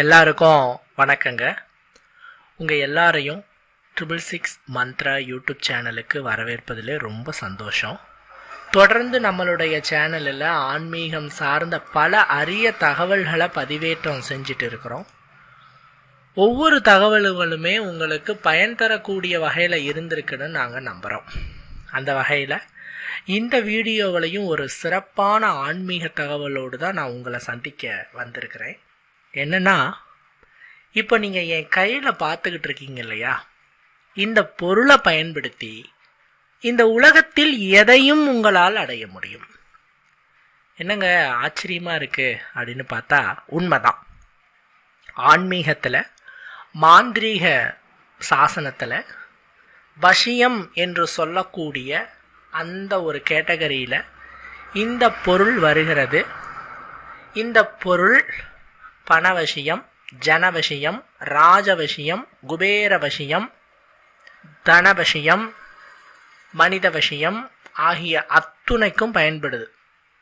எல்லாருக்கும் வணக்கங்க. உங்கள் எல்லாரையும் ட்ரிபிள் சிக்ஸ் மந்த்ரா யூடியூப் சேனலுக்கு வரவேற்பதில் ரொம்ப சந்தோஷம். தொடர்ந்து நம்மளுடைய சேனலில் ஆன்மீகம் சார்ந்த பல அரிய தகவல்களை பதிவேற்றம் செஞ்சுட்டு இருக்கிறோம். ஒவ்வொரு தகவல்களுமே உங்களுக்கு பயன் தரக்கூடிய வகையில் இருந்திருக்குன்னு நாங்கள் நம்புகிறோம் அந்த வகையில் இந்த வீடியோவிலையும் ஒரு சிறப்பான ஆன்மீக தகவலோடு தான் நான் உங்களை சந்திக்க வந்திருக்கிறேன். என்னன்னா இப்போ நீங்கள் என் கையில் பார்த்துக்கிட்டு இருக்கீங்க இல்லையா? இந்த பொருளை பயன்படுத்தி இந்த உலகத்தில் எதையும் உங்களால் அடைய முடியும். என்னங்க ஆச்சரியமாக இருக்குது அப்படின்னு பார்த்தா உண்மைதான். ஆன்மீகத்தில் மாந்திரீக சாசனத்தில் வசியம் என்று சொல்லக்கூடிய அந்த ஒரு கேட்டகரியில் இந்த பொருள் வருகிறது. இந்த பொருள் பணவசியம் ஜனவசியம் ராஜவசியம் குபேரவசியம் தனவசியம் மனிதவசியம் ஆகிய அத்துணைக்கும் பயன்படுது.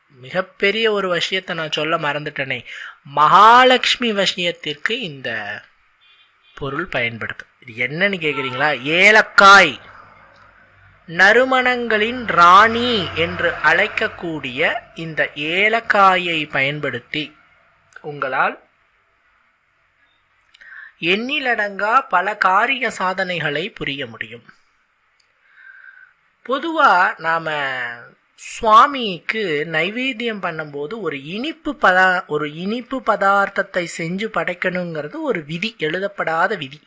மிகப்பெரிய ஒரு விஷயத்தை நான் சொல்ல மறந்துட்டேனே. மகாலட்சுமி விஷயத்திற்கு இந்த பொருள் பயன்படுது. இது என்னன்னு கேட்குறீங்களா ஏலக்காய். நறுமணங்களின் ராணி என்று அழைக்கக்கூடிய இந்த ஏலக்காயை பயன்படுத்தி உங்களால் எண்ணிலடங்கா பல காரிய சாதனைகளை புரிய முடியும். பொதுவாக நாம் சுவாமிக்கு நைவேத்தியம் பண்ணும்போது ஒரு இனிப்பு பதா ஒரு இனிப்பு பதார்த்தத்தை செஞ்சு படைக்கணுங்கிறது ஒரு விதி எழுதப்படாத விதி.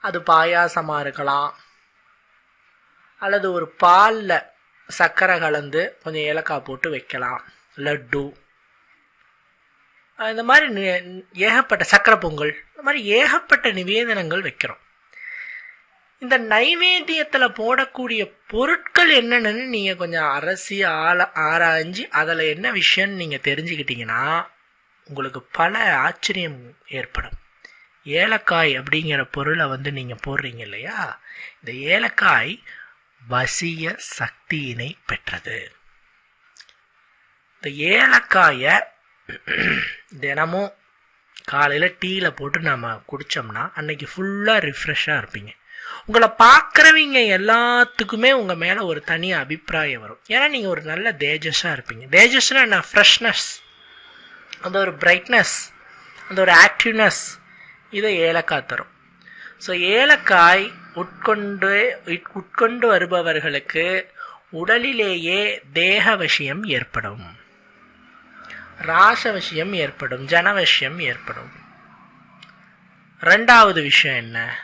அது பாயாசமாக இருக்கலாம். அல்லது ஒரு பாலில் சர்க்கரை கலந்து கொஞ்சம் ஏலக்காய் போட்டு வைக்கலாம். லட்டு இந்த மாதிரி ஏகப்பட்ட சக்கரை பொங்கல் இந்த மாதிரி ஏகப்பட்ட நிவேதனங்கள் வைக்கிறோம். இந்த நைவேத்தியத்தில் போடக்கூடிய பொருட்கள் என்னென்னு நீங்கள் கொஞ்சம் அரசி ஆள ஆராய்ஞ்சு அதில் என்ன விஷயம்னு நீங்கள் தெரிஞ்சுக்கிட்டீங்கன்னா உங்களுக்கு பல ஆச்சரியம் ஏற்படும். ஏலக்காய் அப்படிங்கிற பொருளை வந்து நீங்கள் போடுறீங்க இல்லையா? இந்த ஏலக்காய் வசிய சக்தியினை பெற்றது. இந்த ஏலக்காயை தினமும் காலையில் டீயில் போட்டு நம்ம குடித்தோம்னா அன்னைக்கு ஃபுல்லாக ரிஃப்ரெஷ்ஷாக இருப்பீங்க. உங்களை பார்க்குறவங்க எல்லாத்துக்குமே உங்கள் மேலே ஒரு தனி அபிப்பிராயம் வரும். ஏன்னா நீங்கள் ஒரு நல்ல தேஜஸாக இருப்பீங்க. தேஜஸ்னால் என்ன? ஃப்ரெஷ்னஸ் அந்த ஒரு பிரைட்னஸ் அந்த ஒரு ஆக்டிவ்னஸ் இதை ஏலக்காய் தரும். ஸோ ஏலக்காய் உட்கொண்டு உட்கொண்டு வருபவர்களுக்கு உடலிலேயே தேக விஷயம் ஏற்படும். ராசவசியம் ஏற்படும் ஜனவசியம் ஏற்படும். ரெண்டாவது விஷயம் என்ன?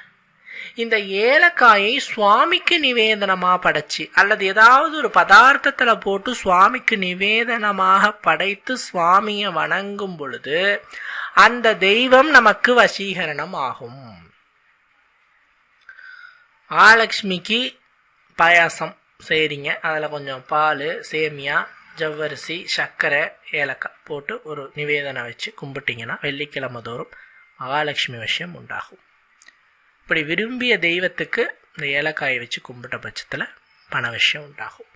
இந்த ஏலக்காயை சுவாமிக்கு நிவேதனமாக படைச்சி அல்லது ஏதாவது ஒரு பதார்த்தத்தில் போட்டு சுவாமிக்கு நிவேதனமாக படைத்து சுவாமியை வணங்கும் பொழுது அந்த தெய்வம் நமக்கு வசீகரணம் ஆகும். மகாலட்சுமிக்கு பாயாசம் செய்கிறீங்க அதில் கொஞ்சம் பால் சேமியா ஜவ்வரிசி சர்க்கரை ஏலக்காய் போட்டு ஒரு நிவேதனை வச்சு கும்பிட்டிங்கன்னா வெள்ளிக்கிழமை தோறும் மகாலட்சுமி விஷயம் உண்டாகும். இப்படி விரும்பிய தெய்வத்துக்கு இந்த ஏலக்காயை வச்சு கும்பிட்ட பட்சத்தில் பண விஷயம் உண்டாகும்.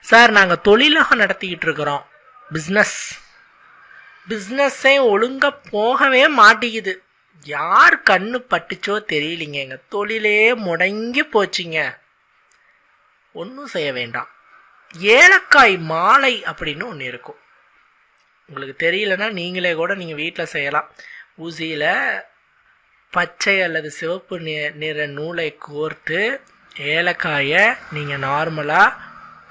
சார் நாங்கள் தொழிலாக நடத்திக்கிட்டு இருக்கிறோம். பிஸ்னஸ் பிஸ்னஸே ஒழுங்காக போகவே மாட்டேங்குது. யார் கண்ணு பட்டுச்சோ தெரியலிங்க. எங்கள் தொழிலே முடங்கி போச்சுங்க. ஒன்றும் செய்ய வேண்டாம். ஏலக்காய் மாலை அப்படின்னு ஒன்று இருக்கும். உங்களுக்கு தெரியலன்னா நீங்களே கூட நீங்கள் வீட்டில் செய்யலாம். ஊசியில் பச்சை அல்லது சிவப்பு நி நிற நூலை கோர்த்து ஏலக்காயை நீங்கள் நார்மலாக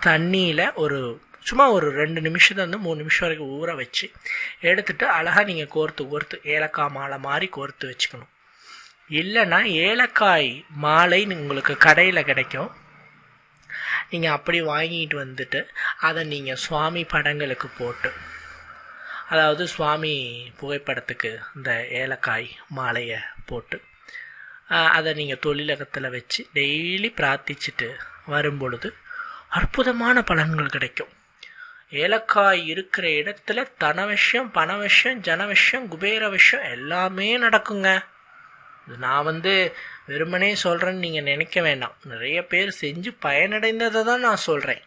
தண்ணியில் ஒரு சும்மா ஒரு ரெண்டு நிமிஷத்துலேருந்து மூணு நிமிஷம் வரைக்கும் ஊற வச்சு எடுத்துட்டு அழகாக நீங்கள் கோர்த்து கோர்த்து ஏலக்காய் மாலை மாதிரி கோர்த்து வச்சுக்கணும். இல்லைன்னா ஏலக்காய் மாலை உங்களுக்கு கடையில் கிடைக்கும். நீங்கள் அப்படி வாங்கிட்டு வந்துட்டு அதை நீங்கள் சுவாமி படங்களுக்கு போட்டு அதாவது சுவாமி புகைப்படத்துக்கு இந்த ஏலக்காய் மாலையை போட்டு அதை நீங்கள் தொழிலகத்தில் வச்சு டெய்லி பிரார்த்திச்சுட்டு வரும் பொழுது அற்புதமான பலன்கள் கிடைக்கும். ஏலக்காய் இருக்கிற இடத்துல தன விஷயம் பண விஷயம் ஜன விஷயம் குபேர விஷயம் எல்லாமே நடக்குங்க. நான் வந்து வெறுமனே சொல்கிறேன்னு நீங்கள் நினைக்க வேண்டாம். நிறைய பேர் செஞ்சு பயனடைந்ததை தான் நான் சொல்கிறேன்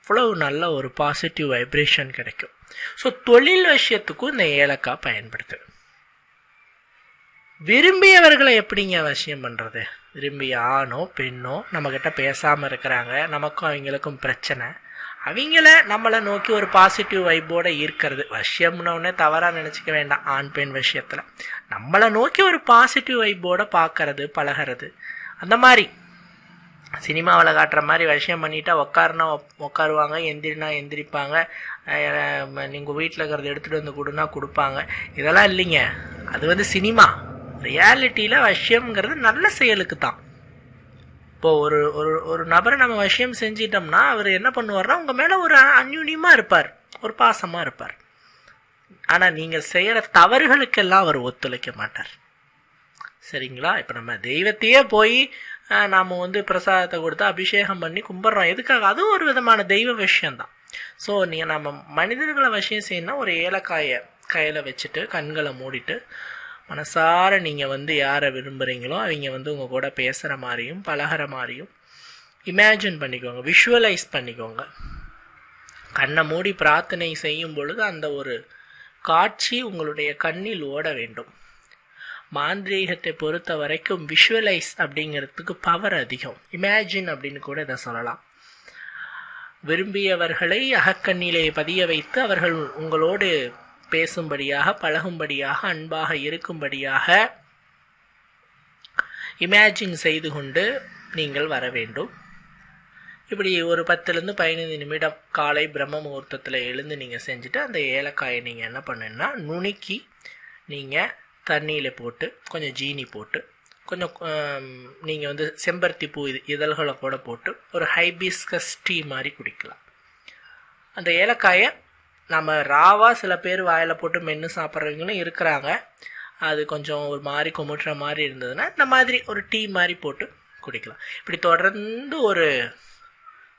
அவ்வளவு நல்ல ஒரு பாசிட்டிவ் வைப்ரேஷன் கிடைக்கும். ஸோ தொழில் விஷயத்துக்கும் இந்த ஏலக்காய் பயன்படுத்து விரும்பியவர்களை எப்படிங்க அவசியம் பண்ணுறது விரும்பிய ஆணோ பெண்ணோ நம்மக்கிட்ட பேசாமல் இருக்கிறாங்க. நமக்கும் அவங்களுக்கும் பிரச்சனை. அவங்கள நம்மளை நோக்கி ஒரு பாசிட்டிவ் வைப்போட இருக்கிறது. வசியம்னு தவறாக நினச்சிக்க வேண்டாம் ஆண் பெண் விஷயத்தில். நம்மளை நோக்கி ஒரு பாசிட்டிவ் வைப்போட பார்க்கறது பழகிறது. அந்த மாதிரி. சினிமாவில் காட்டுற மாதிரி விஷயம் பண்ணிட்டா உட்காருனா உட்காருவாங்க எந்திரினா எந்திரிப்பாங்க. நீங்கள் வீட்டில் இருக்கிறத எடுத்துகிட்டு வந்து கொடுனா கொடுப்பாங்க. இதெல்லாம் இல்லைங்க. அது வந்து சினிமா. ரியாலிட்டியில் விஷயங்கிறது நல்ல செயலுக்கு தான். இப்போது ஒரு ஒரு ஒரு நபரை நம்ம விஷயம் செஞ்சிட்டோம்னா அவர் என்ன பண்ணுவார்னா உங்கள் மேலே ஒரு அந்யூன்யமாக இருப்பார். ஒரு பாசமாக இருப்பார். ஆனால் நீங்கள் செய்கிற தவறுகளுக்கெல்லாம் அவர் ஒத்துழைக்க மாட்டார். சரிங்களா? இப்போ நம்ம தெய்வத்தையே போய் நாம் வந்து பிரசாதத்தை கொடுத்து அபிஷேகம் பண்ணி கும்பிட்றோம். எதுக்காக? அதுவும் ஒரு விதமான தெய்வ விஷயம்தான். ஸோ நீங்கள் நம்ம மனிதர்களை விஷயம் செய்யணும்னா ஒரு ஏலக்காயை கையில் வச்சுட்டு கண்களை மூடிட்டு மனசார நீங்கள் வந்து யாரை விரும்புகிறீங்களோ அவங்க வந்து உங்கள் கூட பேசுகிற மாதிரியும் பழகிற மாதிரியும் இமேஜின் பண்ணிக்கோங்க விஷுவலைஸ் பண்ணிக்கோங்க. கண்ணை மூடி பிரார்த்தனை செய்யும் பொழுது அந்த ஒரு காட்சி உங்களுடைய கண்ணில் ஓட வேண்டும். மாந்திரீகத்தை பொறுத்த வரைக்கும் விஷுவலைஸ் அப்படிங்கிறதுக்கு பவர் அதிகம். இமேஜின் அப்படின்னு கூட இதை சொல்லலாம். விரும்பியவர்களை அகக்கண்ணிலே பதிய வைத்து அவர்கள் உங்களோடு பேசும்படியாக பழகும்படியாக அன்பாக இருக்கும்படியாக இமேஜின் செய்து கொண்டு நீங்கள் வர வேண்டும். இப்படி ஒரு பத்துலேருந்து பதினைந்து நிமிடம் காலை பிரம்ம முகூர்த்தத்தில் எழுந்து நீங்கள் செஞ்சுட்டு அந்த ஏலக்காயை நீங்கள் என்ன பண்ணுன்னா நுணுக்கி நீங்கள் தண்ணியில் போட்டு கொஞ்சம் ஜீனி போட்டு கொஞ்சம் நீங்கள் வந்து செம்பருத்தி பூ இது இதழ்களை கூட போட்டு ஒரு ஹைபிஸ்கஸ் டீ மாதிரி குடிக்கலாம். அந்த ஏலக்காயை நம்ம ராவாக சில பேர் வாயில் போட்டு மென்று சாப்பிட்றவங்களும் இருக்கிறாங்க. அது கொஞ்சம் ஒரு மாதிரி குமுட்டுற மாதிரி இருந்ததுன்னா இந்த மாதிரி ஒரு டீ மாதிரி போட்டு குடிக்கலாம். இப்படி தொடர்ந்து ஒரு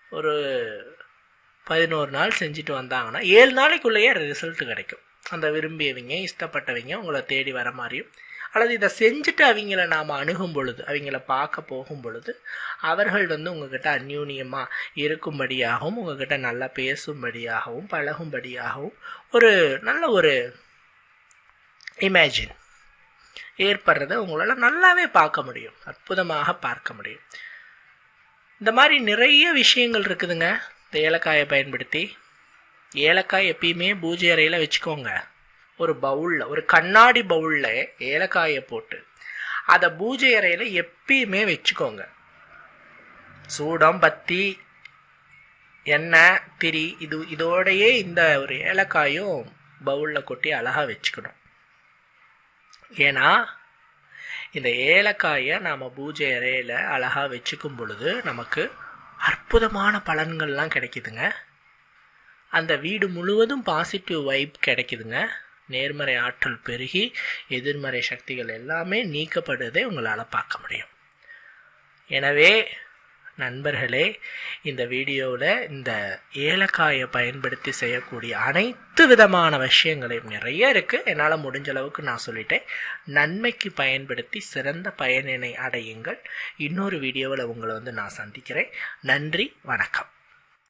ஒரு பதினோரு நாள் செஞ்சுட்டு வந்தாங்கன்னா ஏழு நாளைக்குள்ளேயே ரிசல்ட் கிடைக்கும். அந்த விரும்பியவங்க இஷ்டப்பட்டவங்க உங்களை தேடி வர மாதிரியும் அல்லது இதை செஞ்சுட்டு அவங்கள நாம் அணுகும் பொழுது அவங்கள பார்க்க போகும் பொழுது அவர்கள் வந்து உங்ககிட்ட அந்யூன்யமாக இருக்கும்படியாகவும் உங்ககிட்ட நல்லா பேசும்படியாகவும் பழகும்படியாகவும் ஒரு நல்ல ஒரு இமேஜின் ஏற்படுறத உங்களால் நல்லாவே பார்க்க முடியும். அற்புதமாக பார்க்க முடியும். இந்த மாதிரி நிறைய விஷயங்கள் இருக்குதுங்க. இந்த ஏலக்காயை பயன்படுத்தி. ஏலக்காய் எப்பயுமே பூஜை அறையில் வச்சுக்கோங்க. ஒரு பவுலில் ஒரு கண்ணாடி பவுலில் ஏலக்காயை போட்டு அதை பூஜை அறையில் எப்பயுமே வச்சுக்கோங்க. சூடம் பத்தி எண்ணெய் திரி இது இதோடையே இந்த ஒரு ஏலக்காயும் பவுலில் கொட்டி அழகாக வச்சுக்கணும். ஏன்னா இந்த ஏலக்காயை நாம் பூஜை அறையில் அழகாக வச்சுக்கும் பொழுது நமக்கு அற்புதமான பலன்கள்லாம் கிடைக்குதுங்க. அந்த வீடு முழுவதும் பாசிட்டிவ் வைப் கிடைக்குதுங்க. நேர்மறை ஆற்றல் பெருகி எதிர்மறை சக்திகள் எல்லாமே நீக்கப்படுவதை உங்களால் பார்க்க முடியும். எனவே நண்பர்களே இந்த வீடியோவில் இந்த ஏலக்காயை பயன்படுத்தி செய்யக்கூடிய அனைத்து விதமான விஷயங்களையும் நிறைய இருக்குது என்னால் முடிஞ்ச அளவுக்கு நான் சொல்லிட்டேன். நன்மைக்கு பயன்படுத்தி சிறந்த பயனினை அடையுங்கள். இன்னொரு வீடியோவில் உங்களை வந்து நான் சந்திக்கிறேன். நன்றி வணக்கம்.